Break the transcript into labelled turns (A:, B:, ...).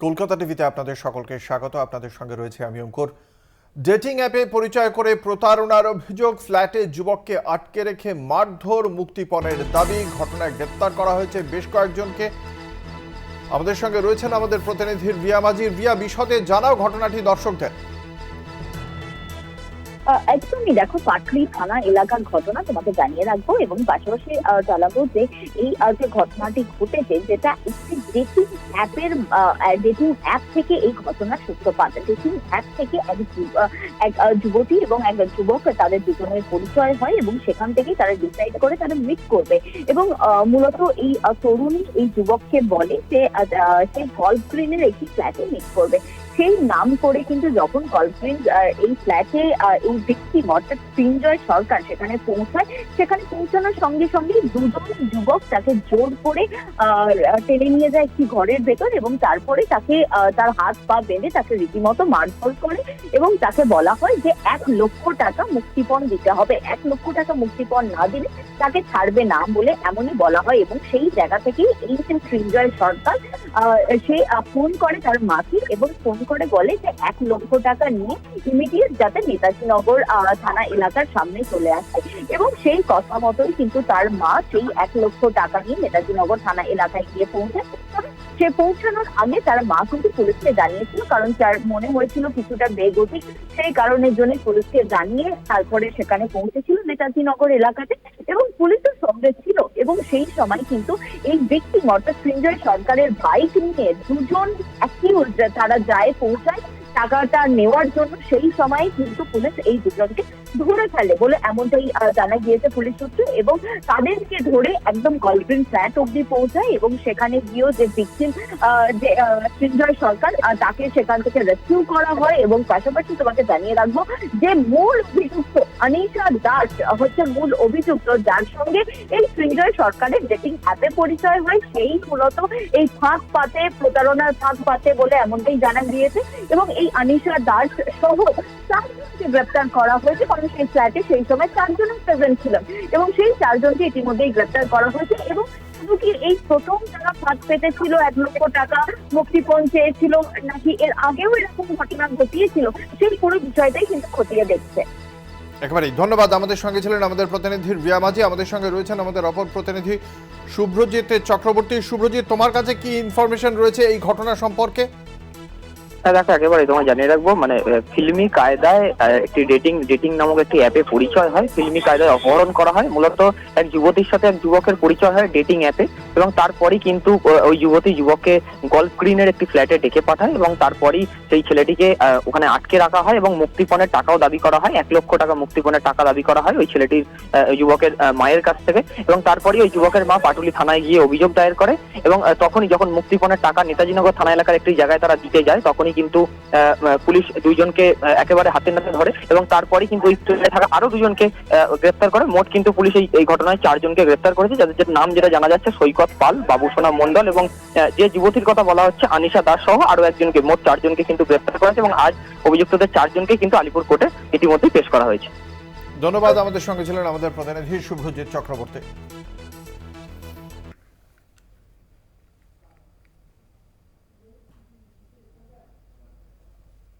A: কলকাতা টিভিতে আপনাদের সকলকে স্বাগত। আপনাদের সঙ্গে রয়েছে আমি অঙ্কুর। ডেটিং অ্যাপে পরিচয় করে প্রতারণার অভিযোগ, ফ্ল্যাটে যুবককে আটকে রেখে মারধর মুক্তিপণের দাবি, ঘটনায় গ্রেপ্তার করা হয়েছে বেশ কয়েকজনকে। আমাদের সঙ্গে রয়েছেন আমাদের প্রতিনিধির বিয়া মাজির বিয়া বিশদে জানাও ঘটনাটি দর্শকদের।
B: একদমই দেখো পাটলি থানা এলাকার ঘটনা তোমাকে জানিয়ে রাখব এবং পাশাপাশি জানাব যে এই যে ঘটনাটি ঘটেছে যেটা একটি ডেটিং অ্যাপের ডেটিং অ্যাপ থেকে এই ঘটনার সূত্রপাত ডেটিং অ্যাপ থেকে এক এক যুবতী এবং এক যুবক তাদের দুজনের পরিচয় হয় এবং সেখান থেকেই তারা ডিসাইড করে তারা মিট করবে। এবং মূলত এই তরুণী এই যুবককে বলে যে সে গল্ফ গ্রিনের একটি ফ্ল্যাটে মিট করবে। সেই নাম করে কিন্তু যখন গল্ফগ্রিন এই ফ্ল্যাটে এই ব্যক্তি, অর্থাৎ সৃঞ্জয় সরকার সেখানে পৌঁছায়, সেখানে পৌঁছানোর সঙ্গে সঙ্গে দুজন যুবক তাকে জোর করে টেনে নিয়ে যায় একটি ঘরের ভেতর এবং তারপরে তাকে তার হাত পা বেঁধে তাকে রীতিমতো মারধর করে এবং তাকে বলা হয় যে এক লক্ষ টাকা মুক্তিপণ দিতে হবে। এক লক্ষ টাকা মুক্তিপণ না দিলে তাকে ছাড়বে না বলে এমনই বলা হয় এবং সেই জায়গা থেকেই এই যে সৃঞ্জয় সরকার সে ফোন করে তার মাকে এবং ফোন করে বলে যে এক লক্ষ টাকা নিয়ে ইমিডিয়েট যাতে নেতাজি নগর থানা এলাকার সামনে চলে আসে। এবং সেই কথা মতোই কিন্তু তার মা সেই এক লক্ষ টাকা নিয়ে নেতাজি নগর থানা এলাকায় গিয়ে তবে সে পৌঁছানোর আগে তার মা কিন্তু পুলিশকে জানিয়েছিল, কারণ তার মনে হয়েছিল কিছুটা বেগতিক। সেই কারণের জন্য পুলিশকে জানিয়ে তারপরে সেখানে পৌঁছেছিল নেতাজি নগর এলাকাতে। এবং পুলিশের সঙ্গে ছিল এবং সেই সময় কিন্তু এই ব্যক্তি অর্থাৎ সৃঞ্জয় সরকারের বাইক নিয়ে দুজন অ্যাকিউজ তারা যায় পৌঁছায়। টাকাটা নেওয়ার জন্য সেই সময় কিন্তু পুলিশ এই দুজনকে ধরে ফেলে বলে এমনটাই জানা গিয়েছে পুলিশ সূত্রে এবং তাদেরকে ধরে একদম গল্ফগ্রিন ফ্ল্যাট অব্দি পৌঁছায় এবং সেখানে গিয়েও যে ভিকটিম যে সৃঞ্জয় সরকার তাকে সেখান থেকে রেস্কিউ করা হয় এবং পাশাপাশি তোমাকে জানিয়ে রাখব যে মূল অভিযুক্ত অনিশা দাস হচ্ছে মূল অভিযুক্ত। যার সঙ্গে এই সৃঞ্জয় সরকারের ডেটিং অ্যাপে পরিচয় হয়। সেই মূলত এই ফাঁক পাতে, প্রতারণার ফাঁক পাতে বলে এমনটাই জানা গিয়েছে এবং এই অনিশা দাস সহ চারজনকে গ্রেপ্তার করা হয়েছে কারণ সেই ফ্ল্যাটে সেই সময় চারজন প্রেজেন্ট ছিলেন। এবং সেই চারজনকে ইতিমধ্যেই গ্রেপ্তার করা হয়েছে এবং কি এই প্রথম যারা ফাঁক পেতেছিল এক লক্ষ টাকা, মুক্তিপণ চেয়েছিল, নাকি এর আগেও এরকম ঘটনা ঘটিয়েছিল, সেই পুরো বিষয়টাই কিন্তু খতিয়ে দেখছে।
A: একেবারেই, ধন্যবাদ। আমাদের সঙ্গে ছিলেন আমাদের প্রতিনিধির ভিয়া মাঝি, আমাদের সঙ্গে রয়েছেন আমাদের অপর প্রতিনিধি শুভ্রজিৎ চক্রবর্তী। শুভ্রজিৎ, তোমার কাছে কি ইনফরমেশন রয়েছে এই ঘটনা সম্পর্কে?
C: হ্যাঁ দেখো একেবারে তোমায় জানিয়ে রাখব মানে ফিল্মি কায়দায় একটি ডেটিং ডেটিং নামক একটি অ্যাপে পরিচয় হয়। ফিল্মি কায়দায় অপহরণ করা হয়। মূলত এক যুবতীর সাথে এক যুবকের পরিচয় হয় ডেটিং অ্যাপে এবং তারপরেই কিন্তু ওই যুবতী যুবককে গল্ফ গ্রিনের একটি ফ্ল্যাটে ডেকে পাঠায় এবং তারপরেই সেই ছেলেটিকে ওখানে আটকে রাখা হয় এবং মুক্তিপণের টাকাও দাবি করা হয়। এক লক্ষ টাকা মুক্তিপণের টাকা দাবি করা হয় ওই ছেলেটির যুবকের মায়ের কাছ থেকে এবং তারপরেই ওই যুবকের মা পাটুলি থানায় গিয়ে অভিযোগ দায়ের করে এবং তখনই যখন মুক্তিপণের টাকা নেতাজিনগর থানা এলাকার একটি জায়গায় তারা দিতে যায়, তখনই কিন্তু পুলিশ দুইজনকে একেবারে হাতে নাতে ধরে এবং তারপরেই কিন্তু ওই ট্রেনে থাকা আরও দুজনকে গ্রেপ্তার করে। মোট কিন্তু পুলিশ এই ঘটনায় চারজনকে গ্রেপ্তার করেছে, যাদের নাম যেটা জানা যাচ্ছে, সৈকত পাল, বাবুসোনা মন্ডল এবং যে যুবতীর কথা বলা হচ্ছে, আনিশা দাস সহ আরও একজনকে, মোট চারজনকে কিন্তু গ্রেপ্তার করেছে এবং আজ অভিযুক্তদের চারজনকে কিন্তু আলিপুর কোর্টে ইতিমধ্যেই পেশ করা হয়েছে।
A: ধন্যবাদ, আমাদের সঙ্গে ছিলেন আমাদের প্রতিনিধি শুভ্রজিৎ চক্রবর্তী।